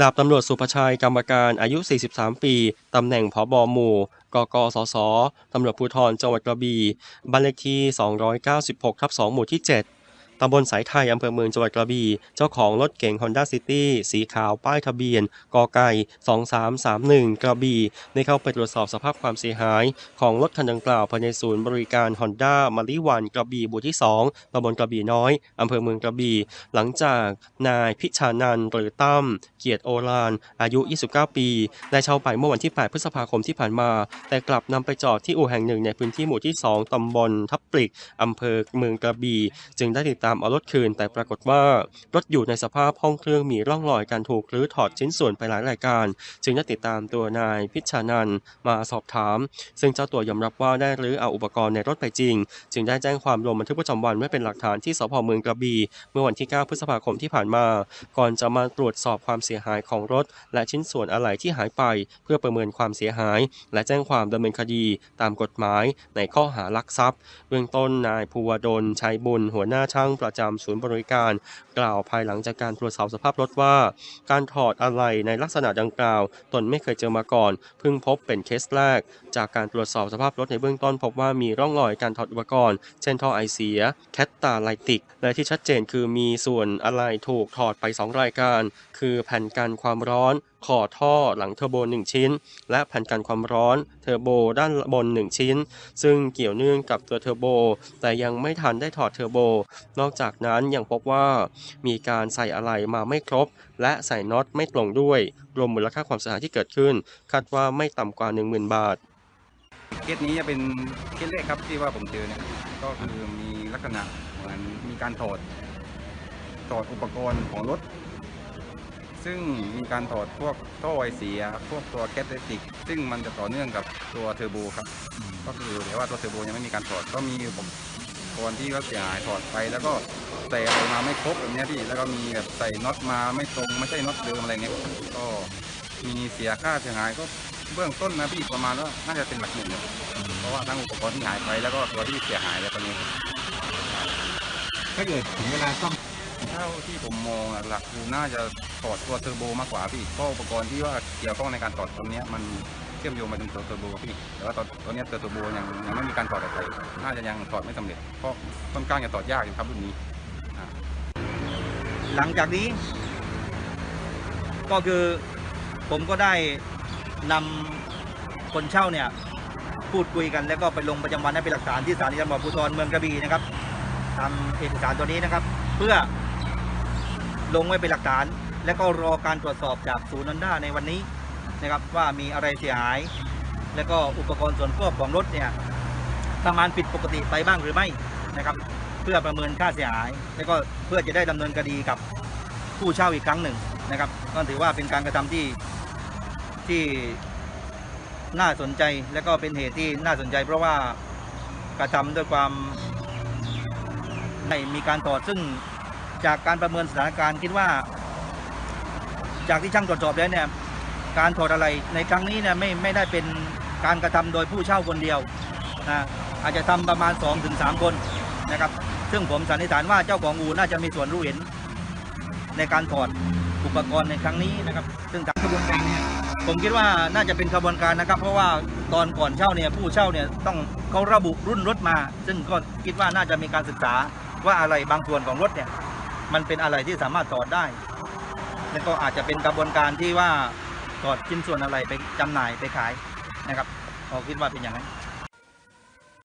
ดาบตำรวจสุภชัยกรรมการอายุ 43 ปี ตำแหน่งผบหมู่ กกสส ตำรวจภูธรจังหวัดกระบี่ บ้านเลขที่ 296ทับ2หมู่ที่ 7 ตำบลสายไทยอำเภอเมืองจังหวัดกระบี่ เจ้าของรถเก๋ง Honda City สีขาวป้ายทะเบียน กไก่ 2331 กระบี่ ได้เข้าไปตรวจสอบสภาพความเสียหาย ของรถคันดังกล่าวภายในศูนย์บริการ Honda มาริวันกระบี่หมู่ที่ 2ตำบลกระบี่น้อยอำเภอเมืองกระบี่ หลังจากนายพิชานันท์หรือตั้มเกียรติโอรานอายุ 29 ปี ได้เช่าไปเมื่อวันที่ 8 พฤษภาคมที่ผ่านมา แต่กลับนำไปจอดที่อู่แห่งหนึ่งในพื้นที่หมู่ที่ 2ตำบลทับปลิกอำเภอเมืองกระบี่ จึงได้ติดตามเอารถคืน แต่ปรากฏว่ารถอยู่ในสภาพห้องเครื่องมีร่องรอยการถูกรื้อถอดชิ้นส่วนไปหลายรายการ จึงได้ติดตามตัวนายพิชานันมาสอบถาม ซึ่งเจ้าตัวยอมรับว่าได้รื้อเอาอุปกรณ์ในรถไปจริง จึงได้แจ้งความลงบันทึกประจำวันไว้เป็นหลักฐานที่สพเมืองกระบี่เมื่อวันที่ 9 พฤษภาคมที่ผ่านมา ก่อนจะมาตรวจสอบความเสียหายของรถ และชิ้นส่วนอะไหล่ที่หายไป เพื่อประเมินความเสียหาย และแจ้งความดำเนินคดีตามกฎหมายในข้อหาลักทรัพย์ เบื้องต้นนายภูวดลชัยบุญหัวหน้าช่างประจำศูนย์บริการ กล่าวภายหลังจากการตรวจสอบสภาพรถว่า การถอดอะไหล่ในลักษณะดังกล่าว ตนไม่เคยเจอมาก่อน เพิ่งพบเป็นเคสแรก จากการตรวจสอบสภาพรถในเบื้องต้นพบว่ามีร่องรอยการถอดอุปกรณ์ เช่นท่อไอเสีย แคตตาไลติก และที่ชัดเจนคือมีส่วนอะไหล่ถูกถอดไป 2 รายการ คือแผ่นกันความร้อน ขอท่อหลังเทอร์โบ 1 ชิ้น และแผ่นกันความร้อนเทอร์โบด้านบน 1 ชิ้น ซึ่งเกี่ยวเนื่องกับตัวเทอร์โบ แต่ยังไม่ทันได้ถอดเทอร์โบ นอกจากนั้นยังพบว่ามีการใส่อะไหล่มาไม่ครบ และใส่น็อตไม่ตรงด้วย รวมมูลค่าความเสียหายที่เกิดขึ้น คาดว่าไม่ต่ำกว่า 10,000 บาทเคสนี้จะเป็นเคสแรกครับที่ว่าผมเจอเนี่ยก็คือมีลักษณะเหมือนมีการถอดถอดอุปกรณ์ของรถ ซึ่งมีการถอดพวกท่อไอเสียพวกตัวแคตติก ซึ่งมันจะต่อเนื่องกับตัวเทอร์โบครับ ก็คือแต่ว่าตัวเทอร์โบยังไม่มีการถอดก็มีอุปกรณ์ที่ว่าเสียหายถอดไป แล้วก็ใส่อะไรมาไม่ครบแบบเนี้ยพี่แล้วก็มีแบบใส่น็อตมาไม่ตรงไม่ใช่น็อตเดิมอะไรเงี้ยก็มีเสียค่าเสียหายก็เบื้องต้นนะพี่ประมาณว่าน่าจะเป็นหลักหมื่นเลยเพราะว่าทั้งอุปกรณ์ที่หายไปแล้วก็ตัวที่เสียหายอะไรพวกนี้ถ้าเกิดถึงเวลาซ่อม เท่าที่ผมมองหลักคือน่าจะถอดตัวเทอร์โบมากกว่าพี่เพราะอุปกรณ์ที่ว่าเกี่ยวข้องในการถอดตรงเนี้ยมันเชื่อมโยงมาถึงตัวเทอร์โบพี่แต่ว่าตอนตอนเนี้ยตัวเทอร์โบยังยังไม่มีการถอดออกไปน่าจะยังถอดไม่สำเร็จเพราะค่อนข้างจะถอดยากอยู่ครับรุ่นนี้หลังจากนี้ ก็คือผมก็ได้นำคนเช่าเนี่ย พูดคุยกันแล้วก็ไปลงประจำวันให้เป็นหลักฐานที่สถานีตำรวจภูธรเมืองกระบี่นะครับทำเอกสารตัวนี้นะครับ เพื่อ ลงไว้เป็นหลักฐาน และก็รอการตรวจสอบจากศูนย์นันด้าในวันนี้นะครับว่ามีอะไรเสียหาย และก็อุปกรณ์ส่วนควบของรถเนี่ยทำงานผิดปกติไปบ้างหรือไม่นะครับ เพื่อประเมินค่าเสียหาย แล้วก็เพื่อจะได้ดำเนินคดีกับผู้เช่าอีกครั้งหนึ่งนะครับ ก็ถือว่าเป็นการกระทำที่ที่น่าสนใจและก็เป็นเหตุที่น่าสนใจ เพราะว่ากระทำด้วยความไม่มีการถอซึ่ง จากการประเมินสถานการณ์คิดว่า จากที่ช่างตรวจสอบแล้วเนี่ยการถอดอะไรในครั้งนี้เนี่ยไม่ไม่ได้เป็นการกระทำโดยผู้เช่าคนเดียวนะอาจจะทำประมาณ 2-3 คนนะครับ ซึ่งผมสันนิษฐานว่าเจ้าของอู่น่าจะมีส่วนรู้เห็น ในการถอดอุปกรณ์ในครั้งนี้นะครับ ซึ่งจากกระบวนการเนี่ยผมคิดว่าน่าจะเป็นกระบวนการนะครับ เพราะว่าตอนก่อนเช่าเนี่ยผู้เช่าเนี่ยต้องเขาระบุรุ่นรถมา ซึ่งก็คิดว่าน่าจะมีการศึกษาว่าอะไรบางส่วนของรถเนี่ย มันเป็นอะไรที่สามารถถอดได้ แล้วก็อาจจะเป็นกระบวนการที่ว่าถอดชิ้นส่วนอะไรไปจำหน่ายไปขายนะครับผมคิดว่าเป็นอย่างนั้น